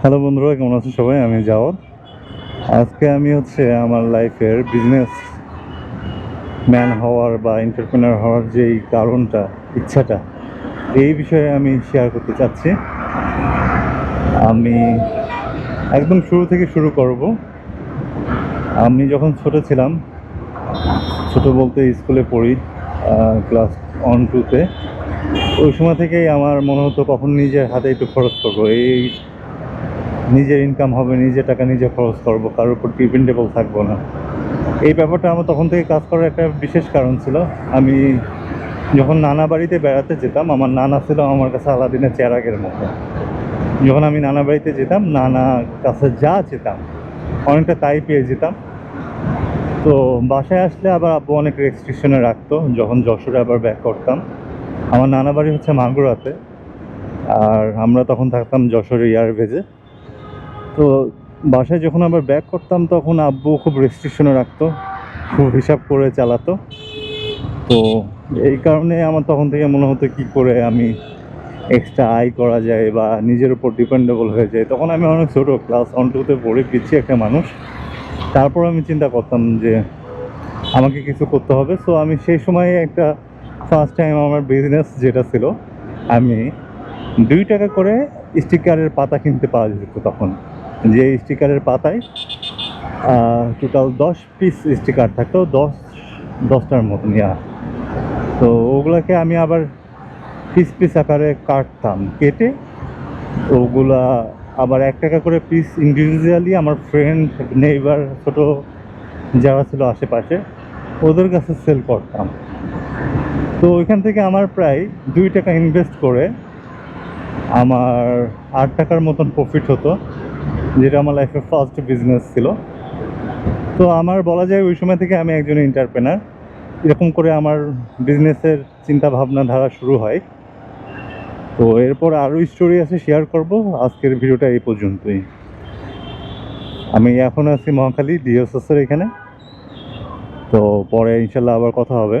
Hello বন্ধুরা, কেমন আছেন সবাই? আমি যাওয়ার আজকে আমি হচ্ছে আমার লাইফের বিজনেস ম্যান হওয়ার বা এন্টারপ্রেনার হওয়ার যেই কারণটা, ইচ্ছাটা, এই বিষয়ে আমি শেয়ার করতে চাচ্ছি। আমি একদম শুরু থেকে শুরু করব। আমি যখন ছোট ছিলাম, ছোট বলতে স্কুলে পড়ি ক্লাস ওয়ান টুতে ওই সময় থেকেই আমার মনে হতো কখন নিজের হাতে একটু খরচ করব। এই নিজের ইনকাম হবে নিজে টাকা নিজে খরচ করব, কারোর উপর ডিপেন্ডেবল থাকব না। এই ব্যাপারটা আমার তখন থেকে কাজ করার একটা বিশেষ কারণ ছিল। আমি যখন নানা বাড়িতে বেড়াতে যেতাম, আমার নানা ছিল আমার কাছে আলাদিনের চেরাগের মতো। যখন আমি নানা বাড়িতে যেতাম, নানা কাছে যা যেতাম, অনেকটা তাই পেয়ে যেতাম। তো বাসায় আসলে আবার আব্বু অনেক রেস্ট্রিকশনে রাখতো, যখন যশোরে আবার ব্যাক করতাম। আমার নানা বাড়ি হচ্ছে মাগুরাতে, আর আমরা তখন থাকতাম যশোরে এয়ারভেজে তো বাসায় যখন আবার ব্যাক করতাম তখন আব্বু খুব রেস্ট্রিকশনে রাখতো, খুব হিসাব করে চালাতো। তো এই কারণে আমার তখন থেকে মনে হতো কি করে আমি এক্সট্রা আয় করা যায় বা নিজের উপর ডিপেন্ডেবল হয়ে যায়। তখন আমি অনেক ছোটো ক্লাস ওয়ান টুতে পড়ে পিছিয়ে একটা মানুষ। তারপর আমি চিন্তা করতাম যে আমাকে কিছু করতে হবে। সো আমি সেই সময় একটা ফার্স্ট টাইম আমার বিজনেস যেটা ছিল, আমি দুই টাকা করে স্টিকারের পাতা কিনতে পাওয়া যেত তখন। যে স্টিকারের পাতায় টোটাল দশ পিস স্টিকার থাকতো, দশ, দশটার মতন ইয়া তো ওগুলাকে আমি আবার পিস পিস আকারে কাটতাম, কেটে ওগুলা আবার এক টাকা করে পিস ইন্ডিভিজুয়ালি আমার ফ্রেন্ড নেইবার ছোট যারা ছিল আশেপাশে, ওদের কাছে সেল করতাম। তো ওইখান থেকে আমার প্রায় দুই টাকা ইনভেস্ট করে আমার আট টাকার মতন প্রফিট হতো, যেটা আমার লাইফের ফার্স্ট বিজনেস ছিল। তো আমার বলা যায় ওই সময় থেকে আমি একজন এন্টারপ্রেনার এরকম করে আমার বিজনেসের চিন্তা ভাবনা ধারা শুরু হয়। তো এরপর আরও স্টোরি আছে শেয়ার করব, আজকের ভিডিওটা এই পর্যন্তই। আমি এখন আছি মহাখালী ডিএসএসের এখানে। তো পরে ইনশাল্লাহ আবার কথা হবে।